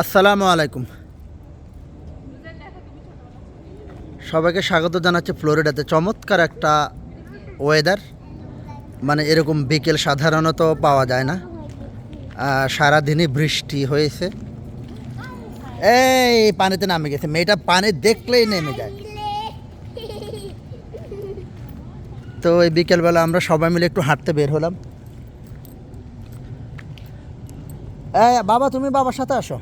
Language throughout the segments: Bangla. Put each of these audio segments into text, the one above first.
আসসালামু আলাইকুম। সবাইকে স্বাগত জানাচ্ছি ফ্লোরিডাতে। চমৎকার একটা ওয়েদার মানে এরকম বিকেল সাধারণত পাওয়া যায় না। সারাদিনই বৃষ্টি হয়েছে। এই, পানিতে নামে গেছে। মেয়েটা পানি দেখলেই নেমে যায়। তো এই বিকেলবেলা আমরা সবাই মিলে একটু হাঁটতে বের হলাম। বাবা, তুমি বাবার সাথে আসো।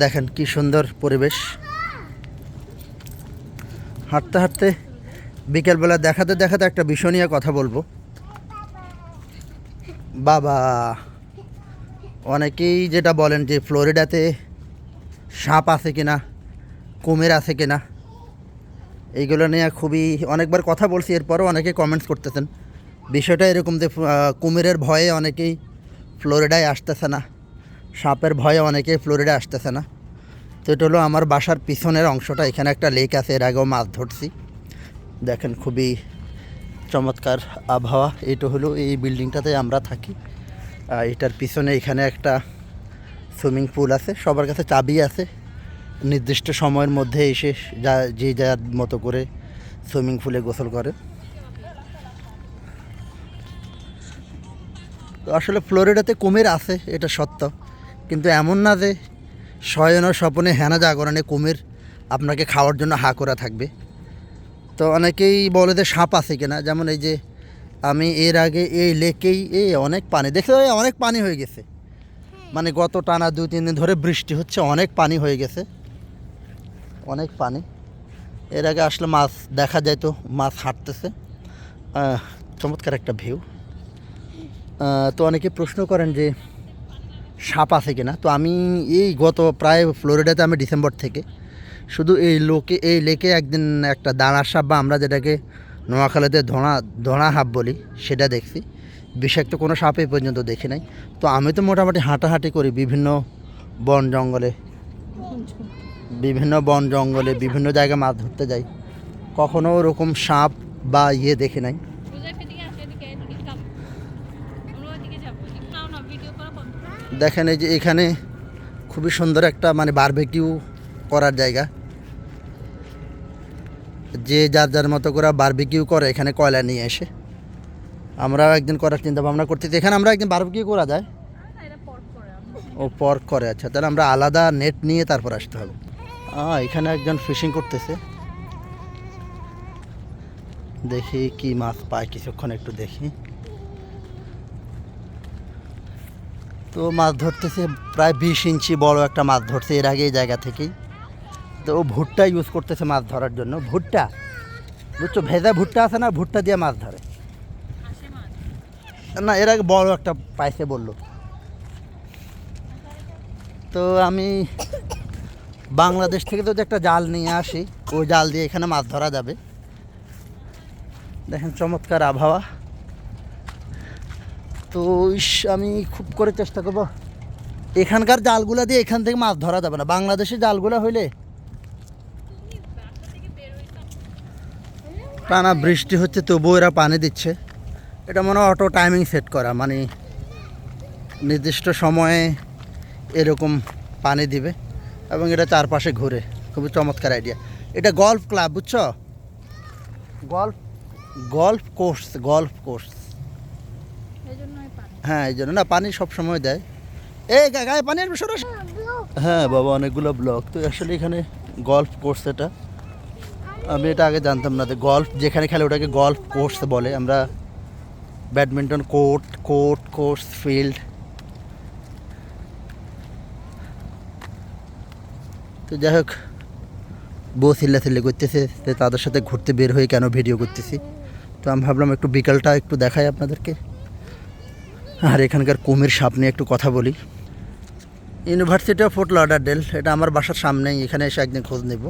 দেখেন কি সুন্দর পরিবেশ। হাঁটতে হাঁটতে বিকেলবেলা দেখাতে দেখাতে একটা নিয়ে কথা বলব। বাবা, অনেকেই যেটা বলেন যে ফ্লোরিডাতে সাপ আছে কিনা, কুমির আছে কিনা, এইগুলো নিয়ে খুবই অনেকবার কথা বলছি, এরপরও অনেকে কমেন্টস করতেছেন। বিষয়টা এরকম যে কুমিরের ভয়ে অনেকেই ফ্লোরিডায় আসতেছে না। সাপের ভয়ে অনেকেই ফ্লোরিডা আসতেছে না। তো এটা হলো আমার বাসার পিছনের অংশটা, এখানে একটা লেক আছে, এর আগেও মাছ ধরছি। দেখেন খুবই চমৎকার আবহাওয়া, এটা হলো এই বিল্ডিংটাতে আমরা থাকি। এটার পিছনে এখানে একটা সুইমিং পুল আছে, সবার কাছে চাবি আছে। নির্দিষ্ট সময়ের মধ্যে এসে যা, যে যার মতো করে সুইমিং পুলে গোসল করে। আসলে ফ্লোরিডাতে কুমির আছে, এটা সত্য। কিন্তু এমন না যে শয়ন স্বপনে হেনা জাগরণে কুমির আপনাকে খাওয়ার জন্য হা করা থাকবে। তো অনেকেই বলে যে সাপ আছে কিনা, যেমন এই যে আমি এর আগে এই লেকেই এই অনেক পানি দেখতে অনেক পানি হয়ে গেছে। মানে গত টানা দু তিন দিন ধরে বৃষ্টি হচ্ছে, অনেক পানি হয়ে গেছে। অনেক পানি। এর আগে আসলে মাছ দেখা যায় তো, মাছ হাঁটতেছে। চমৎকার একটা ভিউ তো অনেকে প্রশ্ন করেন যে সাপ আছে কিনা? তো আমি এই গত প্রায় ফ্লোরিডাতে আমি ডিসেম্বর থেকে শুধু এই লোকে, এই লেকে একদিন একটা দাঁড়ার সাপ বা আমরা যেটাকে নোয়াখালীতে ধোঁড়া ধোঁড়া সাপ বলি, সেটা দেখছি। বিষাক্ত কোনো সাপ এই পর্যন্ত দেখি নাই। তো আমি তো মোটামুটি হাঁটাহাঁটি করি বিভিন্ন বন জঙ্গলে। বিভিন্ন বন জঙ্গলে, বিভিন্ন জায়গায় মাছ ধরতে যাই। কখনো ওরকম সাপ বা ইয়ে দেখি নাই রোজাইফের দিকে আসো এদিকে এদিকে কাম আমরা ওইদিকে যাব এদিকে নাও না ভিডিও করা বন্ধ করো। দেখেন এই যে এখানে খুবই সুন্দর একটা মানে বারবেকিউ করার জায়গা। যে যার যার মতো করে বারবেকিউ করে এখানে কয়লা নিয়ে এসে। আমরাও একদিন করার চিন্তা ভাবনা করতেছি। এখানে আমরা একদিন বারবেকিউ করা যায়। ও পর্ক করে আচ্ছা। তাহলে আমরা আলাদা নেট নিয়ে তারপর আসতে হবে। আহ, এখানে একজন ফিশিং করতেছে। দেখি কি মাছ পায় কিছুক্ষণ একটু দেখি। তো মাছ ধরতেছে, প্রায় বিশ ইঞ্চি বড় একটা মাছ ধরছে এর আগে এই জায়গা থেকেই। তো ও ভুট্টা ইউজ করতেছে মাছ ধরার জন্য। ভুট্টা? বুঝছ, ভেজা ভুট্টা আছে না, ভুট্টা দিয়ে মাছ ধরে। না, এর আগে বড় একটা পাইছে বলল। তো আমি বাংলাদেশ থেকে যদি একটা জাল নিয়ে আসি, ওই জাল দিয়ে এখানে মাছ ধরা যাবে। দেখেন চমৎকার আবহাওয়া। তো ইস, আমি খুব করে চেষ্টা করব। এখানকার জালগুলা দিয়ে এখান থেকে মাছ ধরা যাবে না। বাংলাদেশের জালগুলা হইলে টানা বৃষ্টি হচ্ছে তবুও এরা পানি দিচ্ছে। এটা মনে হয় অটো টাইমিং সেট করা মানে নির্দিষ্ট সময়ে এরকম পানি দিবে এবং এটা চারপাশে ঘুরে। খুবই চমৎকার আইডিয়া এটা গল্ফ ক্লাব বুঝছ? Golf golf course golf course হ্যাঁ এই জন্য না, পানি সব সময় দেয়। এই গায়ে পানি সরাস হ্যাঁ বাবা, অনেকগুলো ব্লক। তো আসলে এখানে গল্ফ কোর্স এটা। আমি এটা আগে জানতাম না গল্ফ যেখানে খেলে ওটাকে গল্ফ কোর্স বলে। আমরা badminton court court course field তো যাই হোক, বউ চিল্লা চিল্লি করতেছে তাদের সাথে ঘুরতে বের হয়ে কেন ভিডিও করতেছি। তো আমি ভাবলাম একটু বিকালটা একটু দেখাই আপনাদেরকে। আর এখানকার কুমির সাপ নিয়ে একটু কথা বলি। ইউনিভার্সিটি অফ ফোর্ট লডারডেল এটা আমার বাসার সামনেই, এখানে এসে একদিন খোঁজ নেব।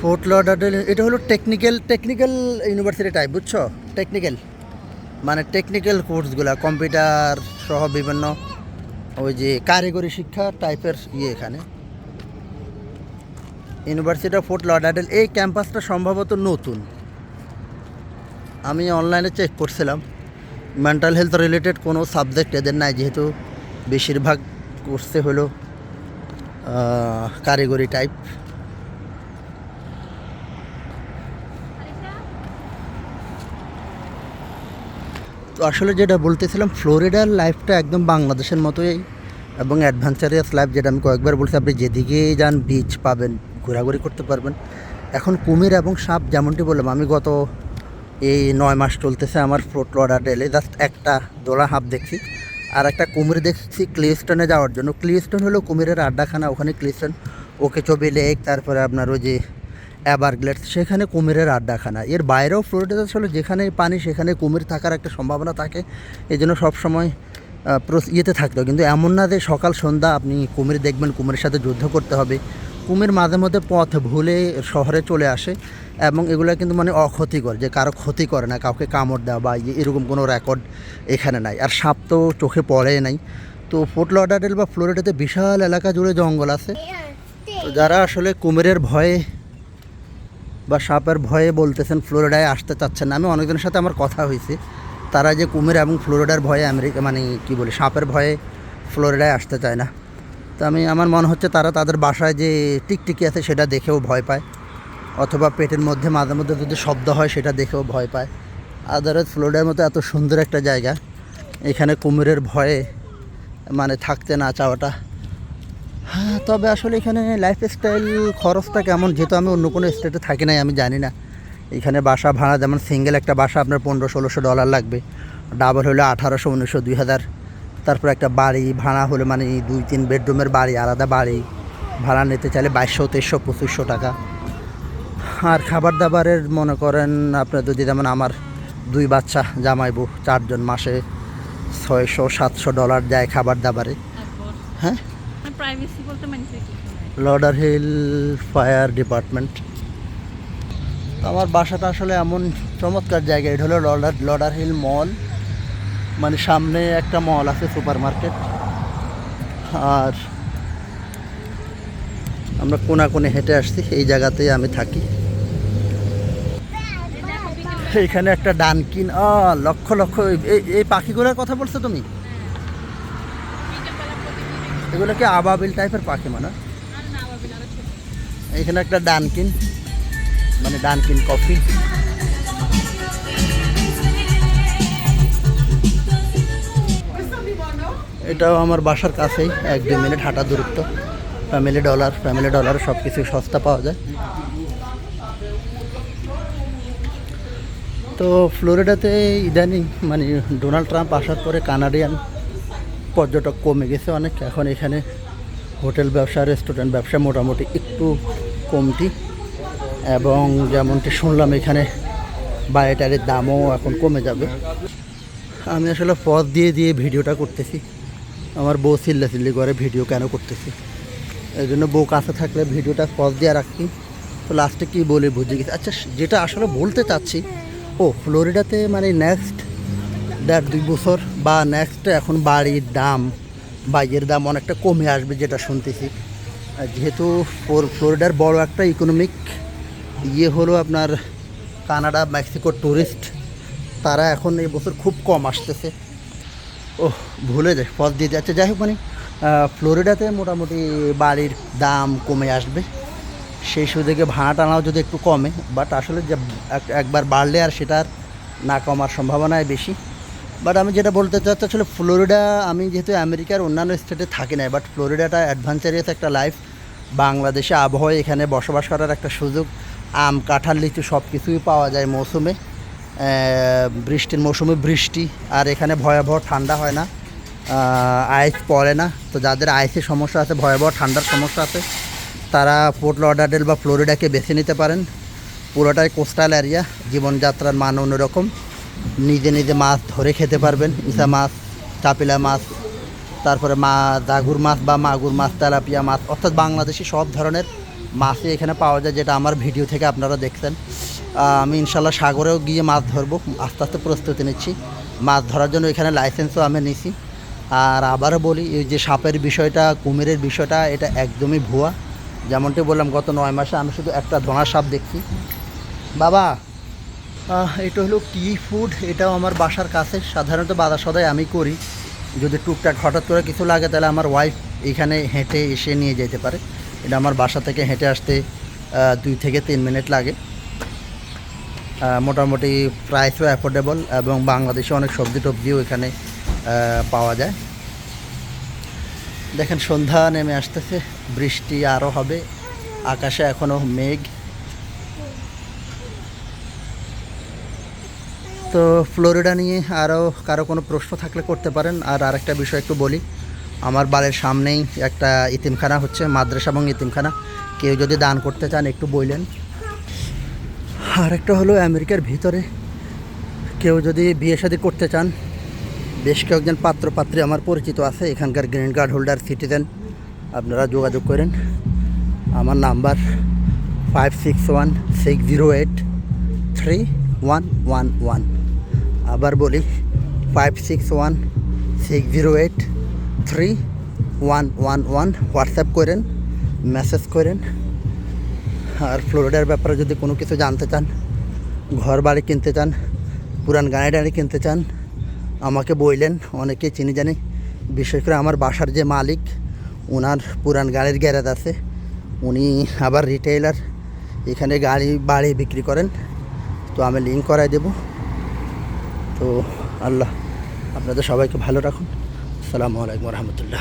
ফোর্ট লডারডেল এটা হলো টেকনিক্যাল টেকনিক্যাল ইউনিভার্সিটি টাইপ বুঝছ? টেকনিক্যাল মানে টেকনিক্যাল কোর্সগুলা কম্পিউটার সহ বিভিন্ন ওই যে কারিগরি শিক্ষা টাইপের ইয়ে এখানে। ইউনিভার্সিটি অফ ফোর্ট লডারডেল এই ক্যাম্পাসটা সম্ভবত নতুন। আমি অনলাইনে চেক করছিলাম। মেন্টাল হেলথ রিলেটেড কোনো সাবজেক্ট এদের নাই, যেহেতু বেশিরভাগ করছে হলো কারিগরি টাইপ তো আসলে যেটা বলতেছিলাম, ফ্লোরিডার লাইফটা একদম বাংলাদেশের মতোই এবং অ্যাডভেঞ্চারিয়াস লাইফ যেটা আমি কয়েকবার বলছি, আপনি যেদিকে যান বিচ পাবেন, ঘোরাঘুরি করতে পারবেন। এখন কুমির এবং সাপ যেমনটি বললাম, আমি গত এই নয় মাস চলতেছে আমার ফ্লোরিডা ডেলে জাস্ট একটা দোলা হাফ দেখছি। আর একটা কুমির দেখছি ক্লিস্টনে যাওয়ার জন্য। ক্লিস্টন হলো কুমিরের আড্ডাখানা, ওখানে ক্লিস্টন ওকে ছবি লেক তারপরে আপনার ওই যে অ্যাভারগ্লেডস সেখানে কুমিরের আড্ডাখানা। এর বাইরেও ফ্লোরিডাতে আসলে যেখানে পানি, সেখানে কুমির থাকার একটা সম্ভাবনা থাকে। এই জন্য সবসময় ইয়েতে থাকতে কিন্তু এমন না যে সকাল, সন্ধ্যা আপনি কুমির দেখবেন, কুমিরের সাথে যুদ্ধ করতে হবে। কুমির মাঝে মধ্যে পথ ভুলে শহরে চলে আসে এবং এগুলো কিন্তু মানে অক্ষতিকর, যে কারও ক্ষতি করে না, কাউকে কামড় দেওয়া বা এরকম কোনো রেকর্ড এখানে নাই। আর সাপ তো চোখে পড়ে নাই। তো ফোর্ট লডারেল বা ফ্লোরিডাতে বিশাল এলাকা জুড়ে জঙ্গল আছে। তো যারা আসলে কুমিরের ভয়ে বা সাপের ভয়ে বলতেছেন ফ্লোরিডায় আসতে চাচ্ছেন না, আমি অনেকজনের সাথে আমার কথা হয়েছে। তারা যে কুমির এবং ফ্লোরিডার ভয়ে আমেরিকা মানে কি বলি, সাপের ভয়ে ফ্লোরিডায় আসতে চায় না। তো আমি, আমার মনে হচ্ছে তারা তাদের বাসায় যে টিকটিকি আছে সেটা দেখেও ভয় পায়। অথবা পেটের মধ্যে মাঝে মধ্যে যদি শব্দ হয় সেটা দেখেও ভয় পায়। আদারওয়াইজ ফ্লোরিডার মতো এত সুন্দর একটা জায়গা। এখানে কুমিরের ভয়ে মানে থাকতে না চাওয়াটা। হ্যাঁ তবে আসলে এখানে লাইফস্টাইল খরচটা কেমন? যেহেতু আমি অন্য কোনো স্টেটে থাকি নাই, আমি জানি না। এখানে বাসা ভাড়া, যেমন সিঙ্গেল একটা বাসা আপনার পনেরো, ষোলোশো ডলার লাগবে। ডাবল হলে আঠারোশো, উনিশশো, দুই হাজার। তারপর একটা বাড়ি ভাড়া হলে মানে দুই তিন বেডরুমের বাড়ি আলাদা বাড়ি। ভাড়া নিতে চাইলে বাইশশো তেইশশো পঁচিশশো টাকা। আর খাবার দাবারের মনে করেন আপনার যদি যেমন আমার দুই বাচ্চা জামাইবু চারজন মাসে ছয়শো সাতশো ডলার যায় খাবার দাবারে হ্যাঁ? লডার হিল ফায়ার ডিপার্টমেন্ট আমার বাসাটা আসলে এমন চমৎকার জায়গা এটা হলো লডার লডার হিল মল মানে সামনে একটা মল আছে সুপার মার্কেট আর আমরা কোনা কোণে হেঁটে আসছি, এই জায়গাতেই আমি থাকি। এইখানে একটা ডানকিন লক্ষ লক্ষ, এই পাখিগুলোর কথা বলছো তুমি? এগুলো কি আবাবিল টাইপের পাখি মানে এখানে একটা ডানকিন মানে ডানকিন কফি। এটাও আমার বাসার কাছেই, এক দুই মিনিট হাঁটা দূরত্ব। ফ্যামিলি ডলার ফ্যামিলি ডলার সব কিছু সস্তা পাওয়া যায়। তো ফ্লোরিডাতে ইদানিং মানে ডোনাল্ড ট্রাম্প আসার পরে কানাডিয়ান পর্যটক কমে গেছে অনেক। এখন এখানে হোটেল ব্যবসা, রেস্টুরেন্ট ব্যবসা মোটামুটি একটু কমতি। এবং যেমনটি শুনলাম এখানে বায়োটারের দামও এখন কমে যাবে। আমি আসলে পথ দিয়ে দিয়ে ভিডিওটা করতেছি। আমার বউ চিল্লা চিল্লি করে ভিডিও কেন করতেছি। এই জন্য বউ কাছে থাকলে ভিডিওটা পজ দিয়ে রাখি। তো লাস্টে কী বলে, বুঝে গেছি। আচ্ছা যেটা আসলে বলতে চাচ্ছি, ও, ফ্লোরিডাতে মানে নেক্সট দেড় দুই বছর বা নেক্সট এখন বাড়ির দাম, বাইয়ের দাম অনেকটা কমে আসবে যেটা শুনতেছি। যেহেতু ফ্লোর- ফ্লোরিডার বড় একটা ইকোনমিক ইয়ে হলো আপনার কানাডা, মেক্সিকো ট্যুরিস্ট তারা এখন এই বছর খুব কম আসতেছে। ও ভুলে যায় পথ দিয়ে যাচ্ছে। যাই হোক মানে ফ্লোরিডাতে মোটামুটি বাড়ির দাম কমে আসবে। সেই সুযোগে ভাড়া টানাও যদি একটু কমে বাট আসলে যে এক- একবার বাড়লে আর সেটার না কমার সম্ভাবনাই বেশি। বাট আমি যেটা বলতে চাচ্ছি, আসলে ফ্লোরিডা, আমি যেহেতু আমেরিকার অন্যান্য স্টেটে থাকি না বাট ফ্লোরিডাটা অ্যাডভেঞ্চারিয়াস একটা লাইফ বাংলাদেশে আবহাওয়া এখানে বসবাস করার একটা সুযোগ। আম, কাঁঠাল, লিচু সব কিছুই পাওয়া যায় মৌসুমে। বৃষ্টির মৌসুমে বৃষ্টি, আর এখানে ভয়াবহ ঠান্ডা হয় না। আইস পড়ে না। তো যাদের আইসের সমস্যা আছে, ভয়াবহ ঠান্ডার সমস্যা আছে, তারা পোর্ট লডারডেল বা ফ্লোরিডাকে বেছে নিতে পারেন। পুরোটাই কোস্টাল এরিয়া, জীবনযাত্রার মান অন্যরকম। নিজে নিজে মাছ ধরে খেতে পারবেন, ইসা মাছ, চাপিলা মাছ, তারপরে মা দাগুর মাছ বা মাগুর মাছ, তেলাপিয়া মাছ, অর্থাৎ বাংলাদেশি সব ধরনের মাছই এখানে পাওয়া যায়, যেটা আমার ভিডিও থেকে আপনারা দেখছেন। আমি ইনশাল্লাহ সাগরেও গিয়ে মাছ ধরবো। আস্তে আস্তে প্রস্তুতি নিচ্ছি। মাছ ধরার জন্য এখানে লাইসেন্সও আমি নিছি। আর আবারও বলি, এই যে সাপের বিষয়টা, কুমিরের বিষয়টা, এটা একদমই ভুয়া। যেমনটি বললাম, গত নয় মাসে আমি শুধু একটা ধোঁয়া সাপ দেখছি। বাবা এটা হলো টি ফুড এটাও আমার বাসার কাছে। সাধারণত বাধা সদাই আমি করি। যদি টুকটাক হঠাৎ করে কিছু লাগে, তাহলে আমার ওয়াইফ এখানে হেঁটে এসে নিয়ে যেতে পারে। এটা আমার বাসা থেকে হেঁটে আসতে দুই থেকে তিন মিনিট লাগে। মোটামুটি প্রাইসও অ্যাফোর্ডেবল এবং বাংলাদেশে অনেক সবজি টবজিও এখানে পাওয়া যায়। দেখেন সন্ধ্যা নেমে আসতেছে, বৃষ্টি আরও হবে, আকাশে এখনও মেঘ। তো ফ্লোরিডা নিয়ে আরও কারও কোনো প্রশ্ন থাকলে করতে পারেন। আর আরেকটা বিষয় একটু বলি, আমার বাড়ির সামনেই একটা ইতিমখানা হচ্ছে, মাদ্রাসা এবং ইতিমখানা। কেউ যদি দান করতে চান, একটু বললেন আর একটা হলো আমেরিকার ভিতরে। কেউ যদি বিয়ে শাদী করতে চান, বেশ কয়েকজন পাত্র পাত্রী আমার পরিচিত আছে, এখানকার গ্রিন কার্ড হোল্ডার, সিটিজেন, আপনারা যোগাযোগ করেন। আমার number five six one six zero eight three one one one. আবার বলি five six one six zero eight three one one one. WhatsApp করেন, মেসেজ করেন। আর ফ্লোরিডার ব্যাপারে যদি কোনো কিছু জানতে চান ঘর বাড়ি কিনতে চান, পুরান গাড়ি টাড়ি কিনতে চান, আমাকে বললেন অনেকে চিনি জানি। বিশেষ করে আমার বাসার যে মালিক ওনার পুরান গাড়ির গ্যারেজ আছে। উনি আবার রিটেইলার এখানে গাড়ি বাড়ি বিক্রি করেন। তো আমি লিঙ্ক করাই দেব। তো আল্লাহ আপনাদের সবাইকে ভালো রাখুন। আসসালামু আলাইকুম রহমতুল্লাহ।